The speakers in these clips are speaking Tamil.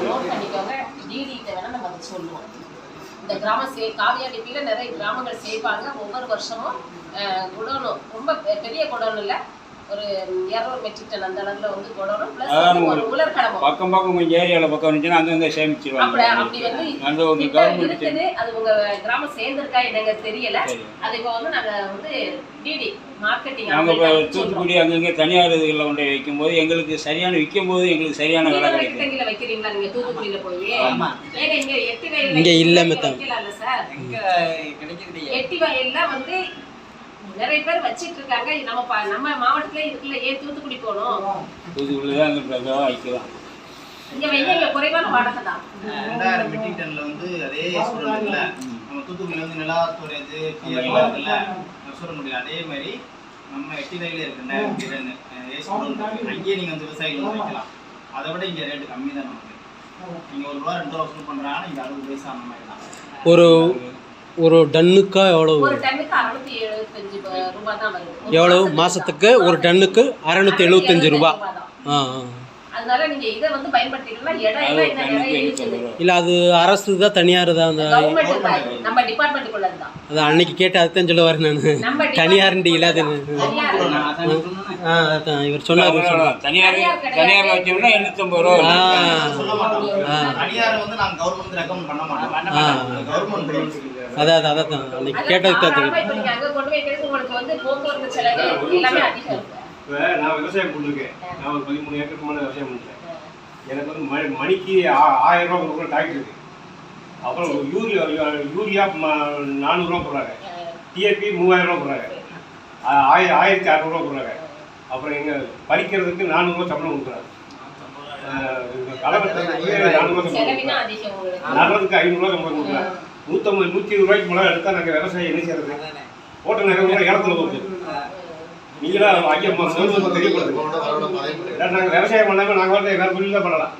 நோட் பண்ணிக்கோங்க. டிடிகிட்ட வேணா நம்ம அதை சொல்லுவோம். இந்த கிராம சே காவியாடிப்பியில் நிறைய கிராமங்கள் சேர்ப்பாங்க ஒவ்வொரு வருஷமும் குடோனும் ரொம்ப பெ- பெரிய குடோன் இல்லை. ஒரு இரநூறு மெட்ரிக் டன் அந்த அளவில் வந்து குடோனும் ப்ளஸ் அதான் ஒரு உலர் கடமும். பக்கம் பக்கம் கொஞ்சம் ஏரியாவில் பக்கம் இருந்துச்சுன்னா அங்கங்கே அப்படி சேமிச்சிருவாங்க. அப்படி வந்து அந்த ஒரு திட்டம் கவர்மெண்ட் இருக்குது. அது உங்க கிராமம் சேர்ந்திருக்கா என்னங்க தெரியல. அது இப்போ வந்து நாங்க வந்து டிடி மார்க்கெட்டிங் நாங்கள் இப்போ தூத்துக்குடி அங்கங்கே தனியார் இதுகளில் கொண்டு வைக்கும்போது எங்களுக்கு சரியான விற்கும் போது எங்களுக்கு சரியான விலை கிடைக்கும் கிட்டங்கில வைக்கிறீங்களா நீங்க தூத்துக்குடியில போய்? ஆமா. ஏங்க இங்க எட்டு இங்க இல்ல மொத்தம். சார்? எங்க கிடைக்கிறது எட்டி வயல்ல வந்து நிறைய பேர் வச்சிட்டு இருக்காங்க. நம்ம நம்ம மாவட்டத்துல இருக்குல்ல. ஏன் தூத்துக்குடி போகணும்? தூத்துக்குடி தான் எங்களுக்கு வைக்கலாம் இங்க இங்க குறைவான வாடகை தான். ரெண்டாயிரம் மெட்ரிக் டன்ல வந்து அதே சூழல் நம்ம தூத்துக்குடியில வந்து நிலா ஸ்டோரேஜ் பிஎல்லாம் இருக்குல்ல. சூரங்குடியில் அதே மாதிரி நம்ம எட்டி வயலில் இருக்கு ரெண்டாயிரம் மெட்ரிக் டன் ஏசி இருக்கு. அங்கேயே நீங்க வந்து விவசாயிகள் வந்து வைக்கலாம் அதை விட இங்க ரேட்டு கம்மி தான் நமக்கு. நீங்க ஒரு ரூபா ரெண்டு ரூபா வசூல் பண்றாங்கன்னா இங்க அறுபது பைசா அந்த மாதிரி தான் ஒரு ஒரு டன்னுக்கா ஒரு எவ்வளவு? மாசத்துக்கு மாசத்துக்கு ஒரு டன்னுக்கு அறுநூத்தி எழுபத்தஞ்சு ரூபா. ஆ ஆ. இல்ல அது அரசு தான் தனியார் தான் அந்த கவர்மெண்ட் தான் இது. நம்ம டிபார்ட்மெண்ட்டுக்குள்ளது தான். அது அன்னைக்கு கேட்டு அதுதான் சொல்ல வரேன் நான் தனியார்ண்டி அதான் சொன்னேனே. ஆ அதான் இவர் சொன்னார் இவர் சொன்னார். தனியார் தனியார் வச்சோம்னா எண்ணூற்றம்பது ரூபா ஆ. ஆ. அதான் அதான் அதான் தான். அன்னைக்கு கேட்டதுக்கு தான் இப்ப நீங்க அங்க கொண்டு வைக்கிறதுக்கு உங்களுக்கு வந்து போக்குவரத்து செலவு எல்லாமே அதிகம் இருக்கு. இப்போ நான் விவசாயம் பண்ணிருக்கேன். நான் ஒரு பதிமூணு ஏக்கருக்கு மேலே விவசாயம் பண்ணிட்டேன் எனக்கு வந்து மணி மணிக்கு ஆ- ஆயிரம் ரூபா கொடுக்குற இருக்கு. அப்புறம் யூரியா யூரியா ம- நானூறுரூவா போடுறாங்க. டிஏபி மூவாயிரம் ரூபா போடுறாங்க. ஆ- ஆயிர ஆயிரத்தி அறநூறுவா போடுறாங்க. அப்புறம் எங்க பறிக்கிறதுக்கு நானூறுரூவா சம்பளம் கொடுக்குறாங்க. கலவரத்துக்கு நானூறுரூவா சம்பளம் கொடுக்குறாங்க. நடுறதுக்கு ஐநூறுரூவா சம்பளம் கொடுக்குறாங்க. நூற்றம்பது நூற்றி இருபது ரூபாய்க்கு மேலே எடுத்தால் நாங்கள் விவசாயம் என்ன செய்யறது? போட்ட நிறைய கூட இடத்துல போகுது. நீங்களா ஐயா முதல்வர் தெரியப்படுத்துங்க இல்லாட்டி நாங்க விவசாயம் பண்ணாம நாங்க வந்து வேற தொழில் தான் பண்ணலாம்.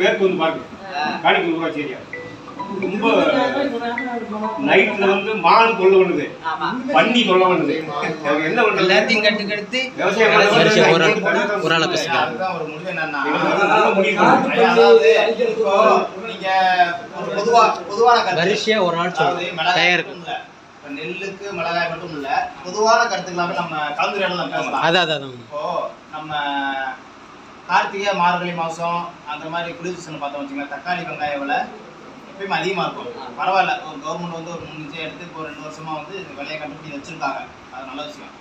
மேற்கு வந்து பாருங்க. காணிக்கு ஊராட்சி ஏரியா. ரொம்ப நைட்ல வந்து மான் ஆமா. பன்னி தொல்லை பண்ணுது அதுக்கு என்ன பண்றது எல்லாத்தையும் கட்டு கெடுத்து விவசாயம் ஒரு ஒரு ஆளை அதுதான் ஒரு முடிவு என்னன்னா. அதாவது நீங்க ஒரு பொதுவா பொதுவான கருத்து. வரிசையா ஒரு நாள் சொல்லுங்க. மிளகாய் தயார் நெல்லுக்கு மிளகாய் மட்டும் இல்ல பொதுவான கருத்துக்களாவே நம்ம கலந்துரையாடலாம் பேசலாம். அதான் அதான். இப்போ நம்ம கார்த்திகை மார்கழி மாசம் அந்த மாதிரி குளிர் சீசன் பார்த்தோம் வச்சுங்களேன் தக்காளி வெங்காய விலை எப்பயுமே அதிகமா இருக்கும். பரவாயில்ல ஒரு கவர்மெண்ட் வந்து ஒரு முன்னிச்சை எடுத்து இப்போ ஒரு ரெண்டு வருஷமா வந்து விலையை கண்டுபிடி வச்சிருக்காங்க. அது நல்ல விஷயம்.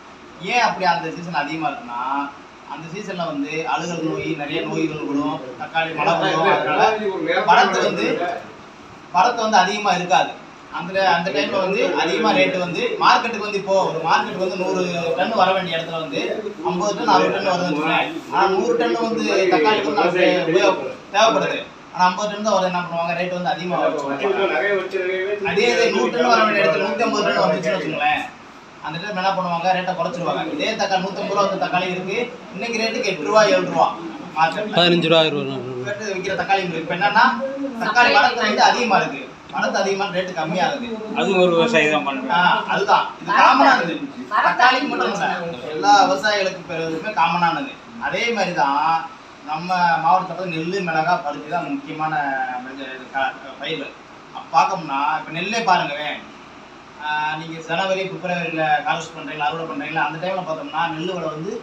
ஏன் அப்படி அந்த சீசன் அதிகமா இருக்குன்னா அந்த சீசன்ல வந்து அழுகல் நோய் நிறைய நோய்கள் விடும் தக்காளி மழை விடும் அதனால வரத்து வந்து வரத்து வந்து அதிகமா இருக்காது. அந்த அந்த டைம்ல வந்து அதிகமா ரேட் வந்து மார்க்கெட்டுக்கு வந்து இப்போ ஒரு மார்க்கெட்டுக்கு வந்து நூறு டன் வர வேண்டிய இடத்துல வந்து ஐம்பது டன் அறுபது டன் வருதுன்னு வச்சுக்கோங்களேன். ஆனா நூறு டன் வந்து தக்காளி வந்து நமக்கு தேவைப்படுது. ஆனா ஐம்பது டன் தான் என்ன பண்ணுவாங்க? ரேட் வந்து அதிகமா வச்சுருவாங்க அதே இது நூறு டன் வர வேண்டிய இடத்துல நூத்தி ஐம்பது டன் வந்துச்சுன்னு வச்சுக்கோங்களேன். அந்த டைம் என்ன பண்ணுவாங்க? ரேட்டை குறைச்சிருவாங்க. இதே தக்காளி நூத்தி ஐம்பது ரூபா வந்து தக்காளி இருக்கு. இன்னைக்கு ரேட்டுக்கு எட்டு ரூபா ஏழு ரூபா. பதினஞ்சு ரூபா இருபது ரூபா. ரேட்டு விற்கிற தக்காளி இருக்கு. இப்போ என்னன்னா தக்காளி வரத்து வந்து அதிகமா இருக்கு. வரத்து அதிகமா ரேட்டு கம்மியாகுது அது ஒரு விவசாயி தான் ஆ, பண்ணுறேன் அதுதான். இது காமனானது தக்காளிக்கு மட்டும் இல்ல. எல்லா விவசாயிகளுக்கு பெருமே காமனானது அதே மாதிரி தான் நம்ம மாவட்டத்தில் நெல் மிளகா பருத்தி தான் முக்கியமான பயிர்கள். அப்ப இப்போ நெல்லே பாருங்களேன். நீங்கள் ஜனவரி பிப்ரவரியில் ஹார்வெஸ்ட் பண்ணுறீங்களா அறுவடை பண்ணுறீங்களா அந்த டைமில் பார்த்தோம்னா நெல் விலை வந்து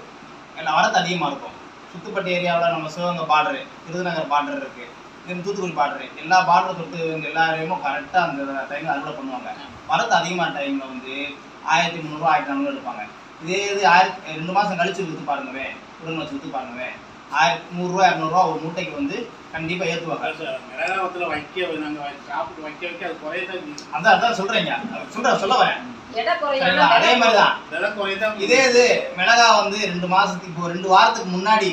எல்லா வரத்து அதிகமாக இருக்கும். சுத்துப்பட்டு ஏரியாவில் நம்ம சிவகங்கை பார்டரு விருதுநகர் பார்டர் இருக்கு. தூத்துக்குடி பார்டரு எல்லா பார்டர் தொட்டு எல்லாரையுமே எல்லா ஏரியாவும் கரெக்டாக அந்த டைமில் அறுவடை பண்ணுவாங்க. வரத்து அதிகமான டைமில் வந்து ஆயிரத்தி முந்நூறுரூவா ஆயிரத்தி நானூறு எடுப்பாங்க. இதே இது ஆயிரத்தி ரெண்டு மாதம் கழிச்சு விற்று பாருங்கவே உடனே வச்சு விற்று பாருங்கவே ஆயிரத்தி நூறுரூவா இரநூறுவா ஒரு மூட்டைக்கு வந்து கண்டிப்பா ஏற்றுவாங்க மிளகாவத்துல வைக்க நாங்க சாப்பிட்டு வைக்க வைக்க அது குறையதான். அதான் அதான் சொல்றீங்க. சொல்றேன் சொல்ல வரேன்? அதே குறையும் மாதிரி தான் விலை குறையதான் இதே இது மிளகா வந்து ரெண்டு மாசத்துக்கு இப்போ ரெண்டு வாரத்துக்கு முன்னாடி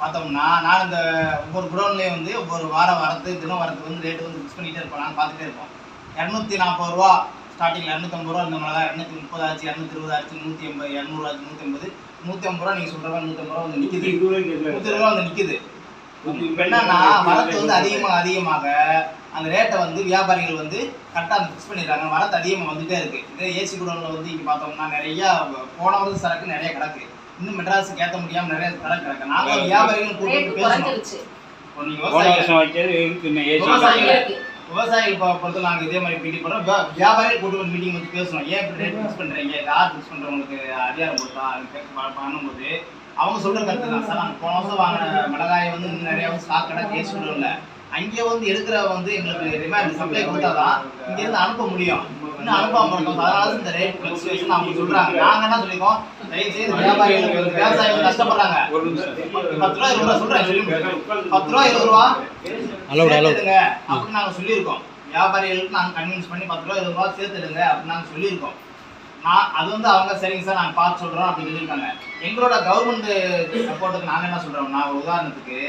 பார்த்தோம்னா நான் இந்த ஒவ்வொரு குடோன்லேயும் வந்து ஒவ்வொரு வாரம் வரத்து தினம் வரத்து வந்து ரேட்டு வந்து ஃபிக்ஸ் பண்ணிட்டே இருப்போம். நான் பார்த்துட்டே இருப்போம். இரநூத்தி நாற்பது ரூபா ஸ்டார்டிங்கில் இரநூத்தம்பது ரூபா இந்த மிளகா இரநூத்தி முப்பது ஆச்சு இரநூத்தி இருபது ஆச்சு நூற்றி எண்பது இரநூறு ஆச்சு நூற்றி ஐம்பது நூற்றி ஐம்பது ரூபா நீங்கள் சொல்கிற மாதிரி நூற்றம்பது ரூபா வந்து நிற்கிது நூற்றி ரூபா வந்து நிற்கிது இப்போ என்னன்னா வரத்து வந்து அதிகமாக அதிகமாக அந்த ரேட்டை வந்து வியாபாரிகள் வந்து கரெக்டாக அந்த ஃபிக்ஸ் பண்ணிடுறாங்க. வரத்து அதிகமாக வந்துட்டே இருக்கு. இதே ஏசி குடோனில் வந்து இங்கே பார்த்தோம்னா நிறையா போன வருஷம் சரக்கு நிறைய கிடக்கு. இன்னும் மெட்ராஸுக்கு ஏத்த முடியாம நிறைய தடை கிடக்கு. நாங்க வியாபாரிகள் கூட்டு ரேட்டு வந்து பேசணும் விவசாயிகள் பொறுத்த பொறுத்து நாங்க இதே மாதிரி மீட்டிங் பண்ணுறோம் வியா- வியாபாரிகள் கூட்டு ஒரு மீட்டிங் வந்து பேசணும். ஏன் இப்படி ரேட் ஃபிக்ஸ் பண்றீங்க? யார் ஃபிக்ஸ் பண்றவங்களுக்கு அதிகாரம் கொடுத்தா அது பண்ணும்போது அவங்க சொல்ற கருத்து தான். சார் நாங்கள் போன வருஷம் வாங்கின மிளகாயை வந்து நிறையா ஸ்டாக் கடை கேஸ் இல்ல. அங்கே வந்து எடுக்கிற வந்து எங்களுக்கு ரிமைண்ட் சப்ளை கொடுத்தாதான் இங்க இருந்து அனுப்ப முடியும். இன்னும் அனுப்பாம இருக்கோம் அதனால தான் இந்த ரேட் ஃபிளக்சுவேஷன் அவங்க சொல்றாங்க. நாங்க என்ன சொல்லிருக்கோம்? தயவு செய்து வியாபாரிகள் விவசாயிகள் கஷ்டப்படுறாங்க. பத்து ரூபா இருபது ரூபா சொல்றேன் சொல்லி. பத்து ரூபா இருபது ரூபா. சேர்த்துடுங்க. அப்படின்னு நாங்க சொல்லியிருக்கோம். வியாபாரிகளுக்கு நாங்க கன்வின்ஸ் பண்ணி பத்து ரூபா இருபது ரூபா சேர்த்துடுங்க அப்படின்னு நாங்க சொல்லியிருக்கோம். நான் அது வந்து அவங்க சரிங்க சார் நாங்க பார்த்து சொல்றோம் அப்படின்னு சொல்லியிருக்காங்க. எங்களோட கவர்மெண்ட் சப்போர்ட்டுக்கு நாங்க என்ன சொல்றோம் நான் உதாரணத்துக்கு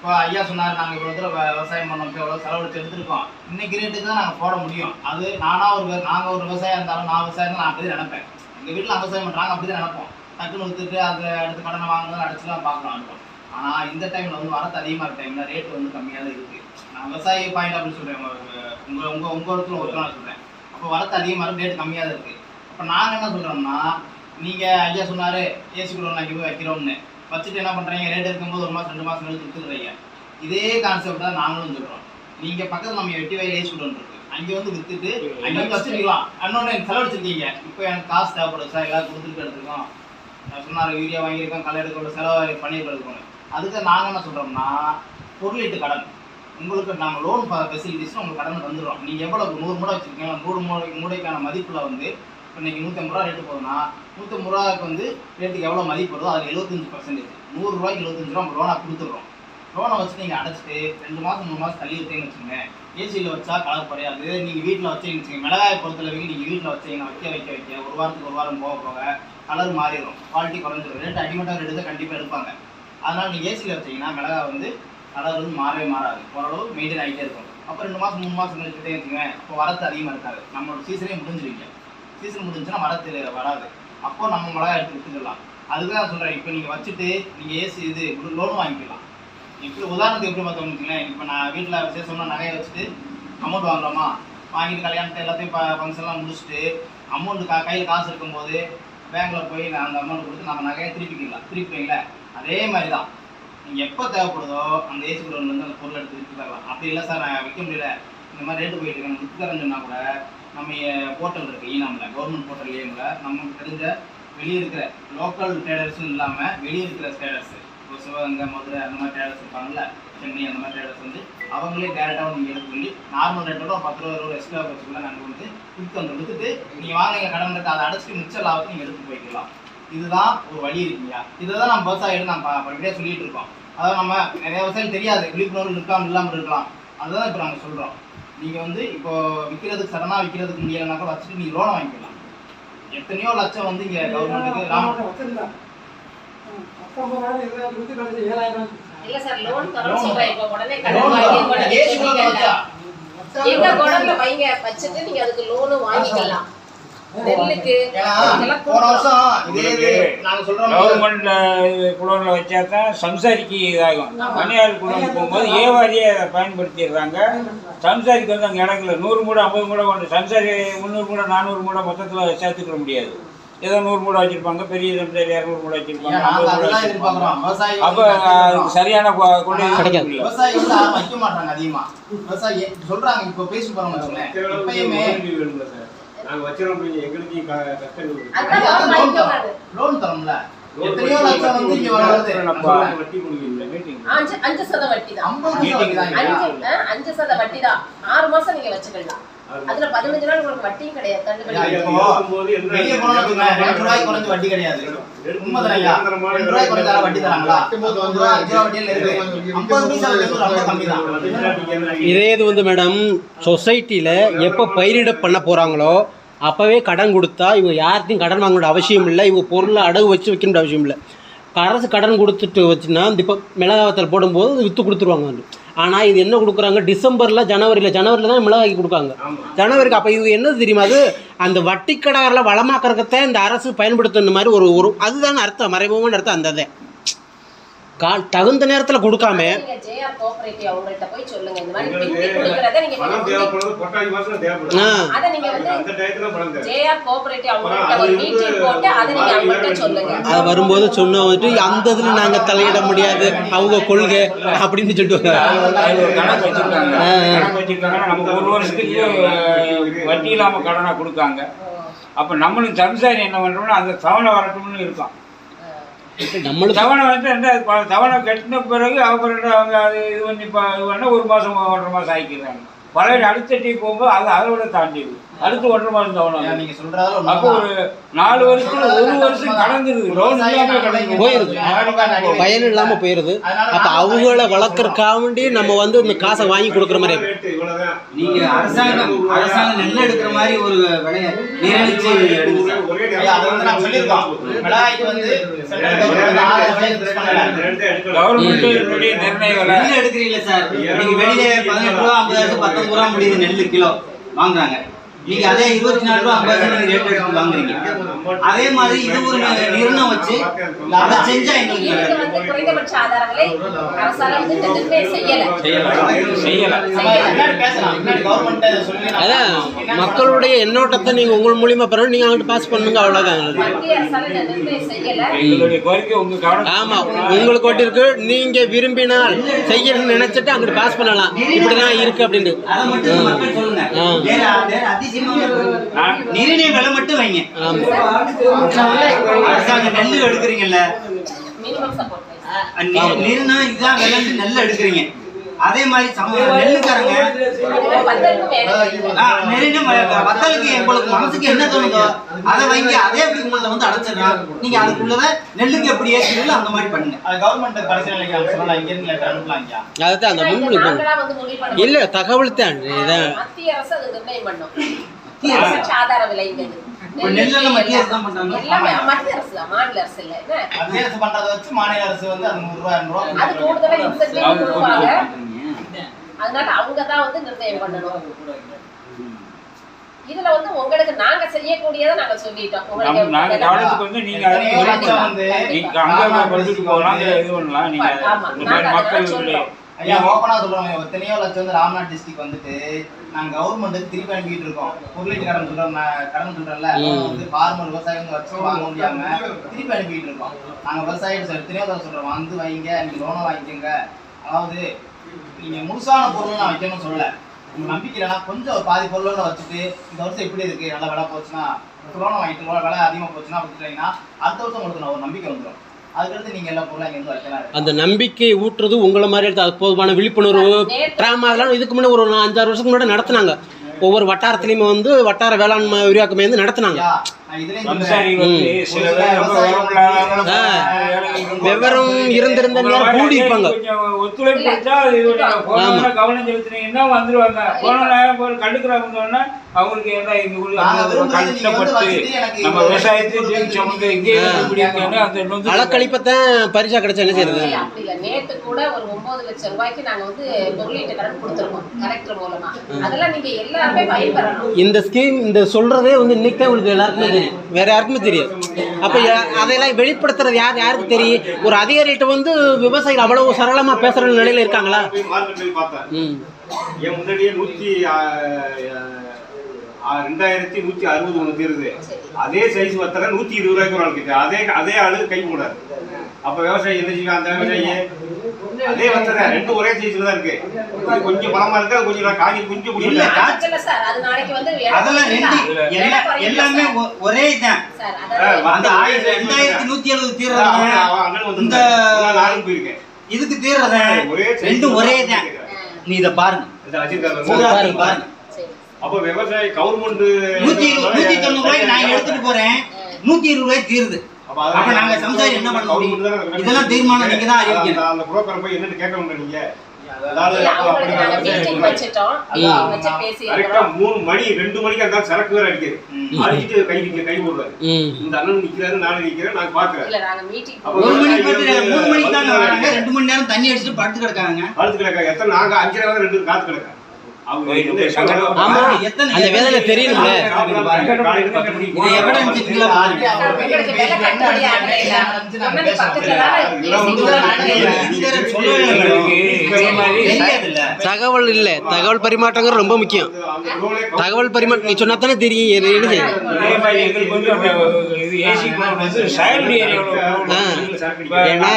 இப்போ ஐயா சொன்னார் நாங்கள் இவ்வளோ தூரம் விவசாயம் பண்ணோம் எவ்வளோ செலவழித்து எடுத்திருக்கோம். இன்னைக்கு ரேட்டுக்கு தான் நாங்கள் போட முடியும். அது நானாக ஒரு நாங்கள் ஒரு விவசாயம் இருந்தாலும் நான் விவசாயம் தான் நான் அப்படி நினைப்பேன். எங்கள் வீட்டில் விவசாயம் பண்ணுறாங்க அப்படி தான் நினைப்போம். டக்குன்னு விற்றுட்டு அதை அடுத்து கடனை வாங்குறது அடிச்சுலாம் பார்க்கலாம் இருக்கும் ஆனால் இந்த டைமில் வந்து வரத்து அதிகமாக இருக்க டைமில் ரேட் வந்து கம்மியாக தான் இருக்குது நான் விவசாயி பாயிண்ட் அப்படின்னு சொல்கிறேன் உங்கள் உங்கள் உங்கள் இடத்துல ஒரு நான் சொல்கிறேன் அப்போ வரத்து அதிகமாக இருக்கும் ரேட் கம்மியாக தான் இருக்குது அப்போ நாங்கள் என்ன சொல்கிறோம்னா நீங்கள் ஐயா சொன்னார் ஏசி கூட நாங்கள் வைக்கிறோம்னு. வச்சுட்டு என்ன பண்ணுறீங்க ரேட் இருக்கும்போது ஒரு மாதம் ரெண்டு மாதம் எடுத்து வித்துக்கிறீங்க இதே கான்செப்ட் தான் நாங்களும் சொல்கிறோம் நீங்கள் பக்கத்தில் நம்ம வெட்டி வயல் ஏசி கூட இருக்கு வந்து விற்றுட்டு அங்கே வந்து வச்சுருக்கலாம் இன்னொன்னு எனக்கு செலவழிச்சிருக்கீங்க இப்போ எனக்கு காசு தேவைப்படுது சார் எல்லாரும் கொடுத்துட்டு எடுத்துருக்கோம் நான் சொன்னார் யூரியா வாங்கியிருக்கோம் களை எடுக்கிற செலவு பண்ணிட்டு இருக்கோம் அதுக்கு நாங்கள் என்ன சொல்கிறோம்னா பொருளீட்டு கடன். உங்களுக்கு நாங்கள் லோன் ஃபெசிலிட்டிஸ் உங்களுக்கு கடன் வந்துடும் நீங்கள் எவ்வளோ நூறு மூடை வச்சுருக்கீங்க நூறு மூடை மூடைக்கான மதிப்பில் வந்து இன்னைக்கு நூற்றம்பது ரூபா ரேட்டு போதுன்னா நூற்றம்பது ரூபாய்க்கு வந்து ரேட்டுக்கு எவ்வளோ மதிப்பு வருதோ அதில் எழுபத்தஞ்சு பர்சன்டேஜ் நூறுரூவாய்க்கு எழுபத்தஞ்சு ரூபா லோனாக கொடுத்துட்றோம். லோனை வச்சு நீங்கள் அடைச்சிட்டு ரெண்டு மாதம் மூணு மாதம் தள்ளி விட்டேன்னு வச்சுக்கோங்க ஏசியில் வச்சா கலர் குறையாது. நீங்கள் வீட்டில் வச்சீங்கன்னு மிளகாய் மிளகாயை பொறுத்தளவுக்கு நீங்கள் வீட்டில் வச்சீங்கன்னா வைக்க வைக்க வைக்க ஒரு வாரத்துக்கு ஒரு வாரம் போக போக கலர் மாறிடும். குவாலிட்டி குறைஞ்சிரும். ரேட் அடிமட்டாக ரேட்டு தான் கண்டிப்பாக எடுப்பாங்க. அதனால் நீங்கள் ஏசியில் வச்சீங்கன்னா மிளகாய் வந்து கலர் வந்து மாறவே மாறாது. ஓரளவு மெயின்டைன் ஆகிட்டே இருக்கும். அப்போ ரெண்டு மாதம் மூணு மாதம் கழிச்சுட்டே வச்சுக்கோங்க அப்போ வரத்து அதிகமாக இருக்காது. நம்மளோட சீசனே முடிஞ்சிருவீங்க சீசன் முடிஞ்சுன்னா வரத்து வராது. அப்போ நம்ம மிளகா எடுத்து விட்டுக்கலாம் அதுக்கு தான் சொல்கிறேன் இப்போ நீங்கள் வச்சுட்டு நீங்கள் ஏசி இது லோன் வாங்கிக்கலாம். இப்போ உதாரணத்துக்கு எப்படி பார்த்தோம்னு வச்சுங்களேன் இப்போ நான் வீட்டில் விசேஷம்னா நகையை வச்சுட்டு அமௌண்ட் வாங்குறோமா? வாங்கிட்டு கல்யாணத்தை எல்லாத்தையும் ஃபங்க்ஷன்லாம் முடிச்சுட்டு அமௌண்ட் கா கையில் காசு இருக்கும்போது பேங்க்கில் போய் நான் அந்த அமௌண்ட் கொடுத்து நம்ம நகையை திருப்பிக்கலாம் திருப்பிங்களே அதே மாதிரி தான் நீங்கள் எப்போ தேவைப்படுதோ அந்த ஏசி குடோன்லேருந்து அந்த பொருள் எடுத்து விற்று தரலாம் அப்படி இல்லை சார் நான் விற்க முடியல. இந்த மாதிரி ரேட்டு போயிட்டு இருக்கேன். விற்று தரேன்னு சொன்னால் கூட நம்ம போர்ட்டல் இருக்குது ஈனாமில் கவர்மெண்ட் போர்ட்டல்லையும்ல நமக்கு தெரிஞ்ச வெளியே இருக்கிற லோக்கல் ட்ரேடர்ஸும் இல்லாமல் வெளியே இருக்கிற ட்ரேடர்ஸ் இப்போ சிவகங்கை மதுரை அந்த மாதிரி ட்ரேடர்ஸ் இருப்பாங்கல்ல சென்னை அந்த மாதிரி ட்ரேடர்ஸ் வந்து அவங்களே டேரெக்டாக நீங்கள் எடுத்து சொல்லி நார்மல் ரேட்டோட பத்து ரூபா இருபது எக்ஸ்ட்ரா வச்சுக்கலாம் நாங்கள் வந்து விற்று வந்து விற்றுட்டு நீங்கள் வாங்க கடன் இருக்க அதை அடைச்சி மிச்ச லாபத்தை நீங்கள் எடுத்து போய்க்கலாம். இதுதான் ஒரு வழி இருக்குங்கய்யா இதை தான் நம்ம விவசாயிகள் நம்ம படிப்படியாக சொல்லிட்டு இருக்கோம். அதாவது நம்ம நிறைய விவசாயம் தெரியாது விழிப்புணர்வு இருக்கலாம் இல்லாமல் இருக்கலாம். அதுதான் இப்போ நாங்கள் சொல்கிறோம் நீங்கள் வந்து இப்போ விற்கிறதுக்கு சடனாக விற்கிறதுக்கு முடியலைன்னா கூட வச்சுட்டு நீங்கள் லோனை வாங்கிக்கலாம் எத்தனையோ லட்சம் வந்து இங்கே கவர்மெண்ட்டுக்கு ராம இல்ல சார் லோன் தரோம் சொல்றேன் இப்போ உடனே கடன் லோன் வாங்கி தான். உடனே ஏசி கூட கட்டிக்கல. வச்சா. எங்க குடல்ல வைங்க வச்சுட்டு நீங்க அதுக்கு லோனு வாங்கிக்கலாம் கவர்மெண்ட்ல குடோனில் வச்சா தான் சம்சாரிக்கு இதாகும். தனியார் குடோன் போகும்போது ஏவாரியே அதை பயன்படுத்திடுறாங்க. சம்சாரிக்கு வந்து அங்கே இடத்துல நூறு மூடை ஐம்பது மூடை கொண்டு சம்சாரி முந்நூறு மூடை நானூறு மூடை மொத்தத்தில் சேர்த்துக்கிற முடியாது. ஏதோ நூறு மூடை வச்சிருப்பாங்க பெரிய சம்சாரி இரநூறு மூடை வச்சிருப்பாங்க அப்போ அதுக்கு சரியான கொண்டு கிடைக்காது. விவசாயி வந்து வைக்க மாட்டாங்க அதிகமா. விவசாயி சொல்றாங்க இப்போ பேசி எப்பயுமே நாங்க வச்சிரோம் எங்களுக்கு கஷ்டம் லோன் தரோம்ல எத்தனையோ லட்சம் வந்து இங்க வருது. நான் சொல்றேன். வட்டி கொடுக்கல. மீட்டிங் அஞ்சு அஞ்சு சத வட்டி தான் அஞ்சு சத வட்டி தான் ஆறு மாசம் நீங்க வச்சுக்கலாம். அதுல பதினஞ்சு நாள் உங்களுக்கு வட்டியும் கிடையாது. தள்ளுபடி குறைஞ்ச வட்டி கிடையாது. உண்மைதானே ஐயா? ரெண்டு ரூபாய்க்கு குறைஞ்ச வட்டி தராங்களா? அஞ்சு ரூபா அஞ்சு ரூபா வட்டியில் இருக்கு. ஐம்பது பைசா வட்டி வந்து ரொம்ப கம்மி தான். இதே இது வந்து மேடம் சொசைட்டியில் எப்போ பயிரிட பண்ண போகிறாங்களோ அப்போவே கடன் கொடுத்தா இவங்க யார்கிட்டையும் கடன் வாங்க வேண்டிய அவசியம் இல்லை. இவங்க பொருளை அடகு வச்சு வைக்க வேண்டிய அவசியம் இல்லை. அரசு கடன் கொடுத்துட்டு வச்சுன்னா இப்போ மிளகாவத்தில் போடும்போது விற்று கொடுத்துருவாங்க ஆனால் இது என்ன கொடுக்குறாங்க? டிசம்பரில் ஜனவரியில் ஜனவரியில் தான் மிளகாய்க்கு கொடுக்காங்க. ஜனவரிக்கு அப்போ இது என்னது தெரியுமா? அது அந்த வட்டி கடாரில் வளமாக்கறதுக்கத்தான் இந்த அரசு பயன்படுத்துன மாதிரி ஒரு ஒரு அதுதான் அர்த்தம். மறைமுகமான அர்த்தம் அந்த கால் தகுந்த நேரத்தில் கொடுக்காம அதை நீங்க வந்து அந்த டயத்துல பணம் தேவை. ஜேஆர் கோஆபரேட்டிவ் அவங்கள்ட்ட அது ஒரு வந்து மீட்டிங் போட்டு அதை நீங்க அவங்கள்ட்ட சொல்லுங்க. அது வரும்போது சொன்ன வந்துட்டு அந்த இதில் நாங்கள் தலையிட முடியாது. அவங்க கொள்கை அப்படின்னு சொல்லிட்டு வட்டி இல்லாம கடனா கொடுக்காங்க. அப்ப நம்மளும் சம்சாரி என்ன பண்றோம்னா அந்த தவணை வரட்டும்னு இருக்கும். நம்மளுக்கு தவணை வந்து என்ன அது தவணை கட்டின பிறகு அப்புறம் அவங்க அது இது பண்ணி ப- இது பண்ண ஒரு மாதம் ஒன்றரை மாதம் ஆக்கிடுறாங்க பழைய பேர் அடுத்த டீ போகும்போது அது அதை விட தாண்டிடுது அடுத்து ஒன்றரை மாசம் தவணை. நீங்க சொல்றதால அப்போ. ஒரு நாலு வருஷத்துல ஒரு வருஷம் கடந்துருது லோன் இல்லாம கடந்து போயிருது. பயன் இல்லாமல் போயிடுது அப்போ அவங்கள வளர்க்கறக்காக வேண்டி நம்ம வந்து இந்த காசை வாங்கி கொடுக்குற மாதிரி. நீங்க அரசாங்கம் அரசாங்கம் நெல் எடுக்கிற மாதிரி ஒரு விலையை கவர்மெண்ட் நெல் எடுக்கிறீங்களா சார். நீங்க வெளியில பதினெட்டு ரூபா ஐம்பதாயிரம் பத்தொன்பது ரூபா முடியுது நெல் கிலோ வாங்குறாங்க. நீங்க அதே இருபத்தி நாலு ரூபா ஐம்பது நீங்க ரேட் எடுத்து வாங்குறீங்க. அதே மாதிரி இது ஒரு நிர்ணயம் வச்சு அதை செஞ்சா எங்களுக்கு குறைந்தபட்ச அரசாங்கம் அதான் மக்களுடைய எண்ணோட்டத்தை நீங்கள் உங்கள் மூலியமா பெறணும். நீங்கள் அங்கிட்டு பாஸ் பண்ணுங்க கவனம். ஆமாம் உங்களுக்கு ஒட்டி இருக்கு நீங்கள் விரும்பினால் செய்யணும்னு நினச்சிட்டு அங்கிட்டு பாஸ் பண்ணலாம். இப்படிதான் இருக்கு அப்படின்ட்டு. நிர்ணய விலை மட்டும் வைங்க. ஆமாம் அரசாங்கம் நெல் எடுக்கிறீங்கல்ல. நிர்ணயம் இதுதான் விலைன்னு நெல் எடுக்கிறீங்க. அதே மாதிரி நெல்லுக்காரங்க. ம- வத்தலுக்கு உங்களுக்கு மனசுக்கு என்ன தோணுதோ அதை வைங்க அதே அப்படி உங்களை வந்து அடைச்சிடலாம் நீங்க அதுக்குள்ளத நெல்லுக்கு எப்படி ஏற்றுங்களோ அந்த மாதிரி பண்ணுங்க. அது government கடைசி நிலைக்கு நம்ம சொல்லலாம். இங்க இருந்து letter அனுப்பலாம் ஐயா. அதுதான் அந்த இதை முன்மொழி நாங்களா வந்து முடிவு பண்ண இல்லை தகவல் தான். மத்திய அரசு அது நிர்ணயம் பண்ணும். ஆதார விலைங்கிறது இப்ப நெல்லெல்லாம் மத்திய அரசு தான் பண்றாங்க. எல்லாமே மத்திய அரசு தான் மாநில அரசு இல்ல. மத்திய அரசு பண்றதை வச்சு மாநில அரசு வந்து அது நூறு ரூபாய் இருநூறு ரூபாய் அது கூடுதலா இன்சென்டிவ் கொடுப்பாங்க. அதனால அவங்க தான் வந்து நிர்ணயம் பண்ணணும். இதுல வந்து உங்களுக்கு நாங்க செய்யக்கூடியதை நாங்க சொல்லிட்டோம். நாங்க கவனத்துக்கு வந்து நீங்க வந்து நீங்க அங்க கொண்டுட்டு போகலாம் அங்க இது பண்ணலாம். நீங்க ஆமா, இந்த நாங்க மாதிரி அதெல்லாம் மக்கள் சொல்றோம். ஐயா ஓப்பனா சொல்றோம் எத்தனையோ லட்சம் வந்து ராம்நாத் டிஸ்ட்ரிக்ட் வந்துட்டு நாங்க கவர்மெண்ட்டுக்கு திருப்பி அனுப்பிட்டு இருக்கோம். பொருளீட்டு கடன் சொல்றோம் கடன் சொல்றேன்ல ம். வந்து ஃபார்மர் விவசாயம் வச்சு வாங்க முடியாம திருப்பி அனுப்பிட்டு இருக்கோம். நாங்க விவசாயிகள் எத்தனையோ தடவை சொல்றோம். வந்து வைங்க நீங்க லோனை வாங்கிக்கோங்க. அதாவது நீங்க முழுசான பொருள் நான் வைக்கணும்னு சொல்லல. உங்க நம்பிக்கை இல்லைன்னா கொஞ்சம் பாதி பொருளோட வச்சுட்டு இந்த வருஷம் எப்படி இருக்கு நல்ல விலை போச்சுன்னா லோனை வாங்கிட்டு விலை அதிகமா போச்சுன்னா விட்டுட்டீங்கன்னா அடுத்த வருஷம் உங்களுக்கு நான் ஒரு நம்பிக்கை வந்துடும் அதுக்கடுத்து நீங்க எல்லா பொருளும் இங்க வந்து வைக்கலாம் அந்த நம்பிக்கையை ஊட்டுறது உங்களை மாதிரி எடுத்து அது போதுமான விழிப்புணர்வு ட்ராமா அதெல்லாம் இதுக்கு முன்னாடி ஒரு அஞ்சாறு வருஷத்துக்கு முன்னாடி நடத்துனாங்க. ஒவ்வொரு வட்டாரத்துலையுமே வந்து வட்டார வேளாண்மை விரிவாக்கமே வந்து நடத்துனாங்க. விவரம் இருந்திருந்த நேரம் கூடி இருப்பாங்க. ஒத்துழைப்பு கவனம் செலுத்துனீங்கன்னா வந்துருவாங்க. போன நேரம் அவங்களுக்கு கஷ்டப்பட்டு எனக்கு நம்ம விவசாயத்தை ஜெயிச்சவங்க இங்கே அந்த அளக்களிப்பத்தான் பரிசா கிடைச்சா என்ன செய்யறது? இல்ல, அப்படி இல்ல. நேத்து கூட ஒரு ஒன்பது லட்சம் ரூபாய்க்கு நாங்க வந்து பொருளீட்டு கடன் கொடுத்துருக்கோம் கலெக்டர் மூலமா. அதெல்லாம் நீங்க எல்லாருமே பயன்பெறணும். இந்த ஸ்கீம் இந்த சொல்றதே வந்து இன்னைக்கு உங்களுக்கு எல்லாருக்குமே தெரியும். வேற யாருக்குமே தெரியாது. அப்ப அதையெல்லாம் வெளிப்படுத்துறது யார் யாருக்கு தெரியும்? ஒரு அதிகாரிகிட்ட வந்து விவசாயிகள் அவ்வளவு சரளமா பேசுற நிலையில இருக்காங்களா? ம். என் முன்னாடியே ஆ, ரெண்டாயிரத்தி நூத்தி அறுபது ஒண்ணு தீருது அதே சைஸ் வத்தல நூத்தி இருபது ரூபாய்க்கு ஒரு ஆள் கிட்ட. அதே அதே ஆளு கை போடாது அப்ப விவசாயி என்ன செய்வான் அந்த விவசாயி அதே வத்தல ரெண்டும் ஒரே சைஸ்ல தான் இருக்கு. கொஞ்சம் பலமா இருக்கு கொஞ்சம் காஞ்சி கொஞ்சம் இல்ல, முடியல அதெல்லாம் ரெண்டு எல்லா- எல்லாமே ஒரே தான் சார் ஆ, அதாவது அந்த ஆயிரத்தி ரெண்டாயிரத்தி நூத்தி எழுபது வந்து இந்த நானும் போயிருக்கேன். இதுக்கு தீர்றத ரெண்டும் ஒரே தான் நீ இத பாருங்க. பாருங்க, பாருங்க. அப்ப விவசாயி கவர்மெண்ட் நூத்தி நூத்தி தொண்ணூறு ரூபாய்க்கு நான் எடுத்துட்டு போறேன். நூத்தி இருபது ரூபாய்க்கு தீருது. அப்ப நாங்க சம்சாரி என்ன பண்ண முடியும்? இதெல்லாம் தீர்மானம் நீங்க தான் அறிவிக்கணும். அந்த புரோக்கர் போய் என்னன்னு கேட்க முடியல நீங்க நாங்க மூணு மணி ரெண்டு மணிக்கு அந்த சரக்கு வேற அடிக்குது. அடிச்சுட்டு கை நிக்க கை போடுறாரு இந்த அண்ணன் நிக்கிறாரு நானும் நிக்கிறேன் நான் பாக்குறேன். நாங்க மூணு மணிக்கு. ரெண்டு மணி நேரம் தண்ணி அடிச்சுட்டு படுத்து கிடக்காங்க. படுத்து கிடக்காங்க. எத்தனை நாங்க அஞ்சரை ரெண்டு காத்து கிடக்காங்க. அந்த வேதனை தெரியணும்ல இது எவிடன்ஸ் சொல்லவே இல்லை. தகவல் இல்லை. தகவல் பரிமாற்றங்கிறது ரொம்ப முக்கியம். தகவல் பரிமாற்றம் நீ சொன்னா தானே தெரியும். என்ன. ஏன்னா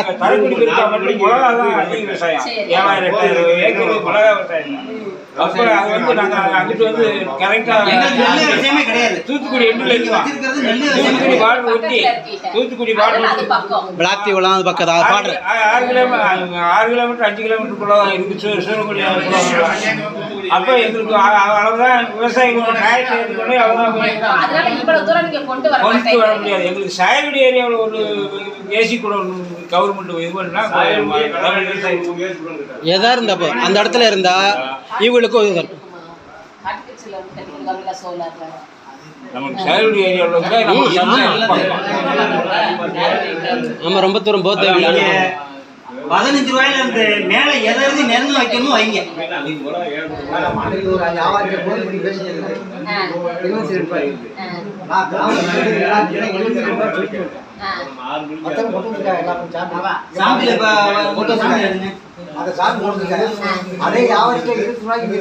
தூத்துக்குடி ஒட்டி பக்கம். ஆறு கிலோமீட்டர் ஆறு கிலோமீட்டர் அஞ்சு கிலோமீட்டருக்குள்ள இருக்கு அப்போ எங்களுக்கு அவ்வளவுதான் விவசாயிகள் டிராக்டர் எடுத்துக்கணும் நீங்க கொண்டு வர. முடியாது. எங்களுக்கு ஏரியாவில் ஒரு ஏசி கூட கவர்மெண்ட் இது பண்ணா எதா இருந்தப்போ அந்த இடத்துல இருந்தா இவங்களுக்கு பக்கம். ஆமா. ரொம்ப தூரம் போக நீங்க தேவையில்லை பதினஞ்சு ரூபாயில இருந்து மேல எதை இருந்து நெருங்க வைக்கணும் வைங்க. சாம்பிள் எடுங்க அதே ரூபாய்க்கு.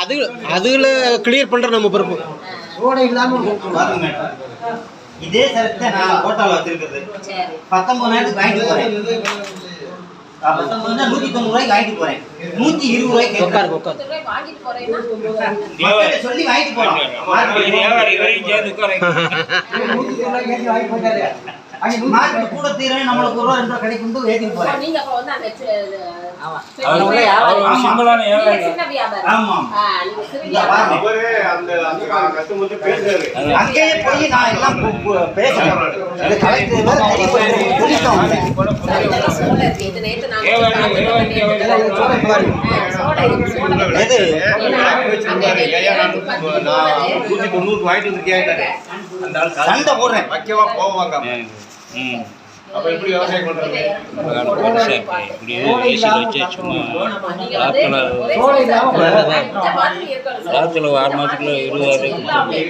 அது அதுல கிளியர் பண்ற நம்ம பொறுப்பு. சோடை இல்லாம இதே சரத்தை நான் கோட்டால வச்சிருக்கிறது சரி. பத்தொன்பதாயிரத்துக்கு வாங்கிட்டு போறேன் நூத்தி தொண்ணூறு ரூபாய்க்கு வாங்கிட்டு போறேன் நூத்தி இருபது ரூபாய்க்கு உட்காரு சொல்லி வாங்கிட்டு போறோம் மார்க்கெட் கூட தீரவே நம்மளுக்கு ஒரு ரூபா ரெண்டு ரூபா கிடைக்கும் போறேன். நீங்க அப்ப வந்து அந்த பேசுறாரு. அங்கேயே போய் நான் எல்லாம் பேசுறேன். தொண்ணூறு வாங்கிட்டு ஆள் சண்டை போடுறேன். வைக்கவா போவாங்க. ம். அப்ப எப்படி விவசாயம் பண்றது? ஆறு மாதத்துக்குள்ள எல்லாமே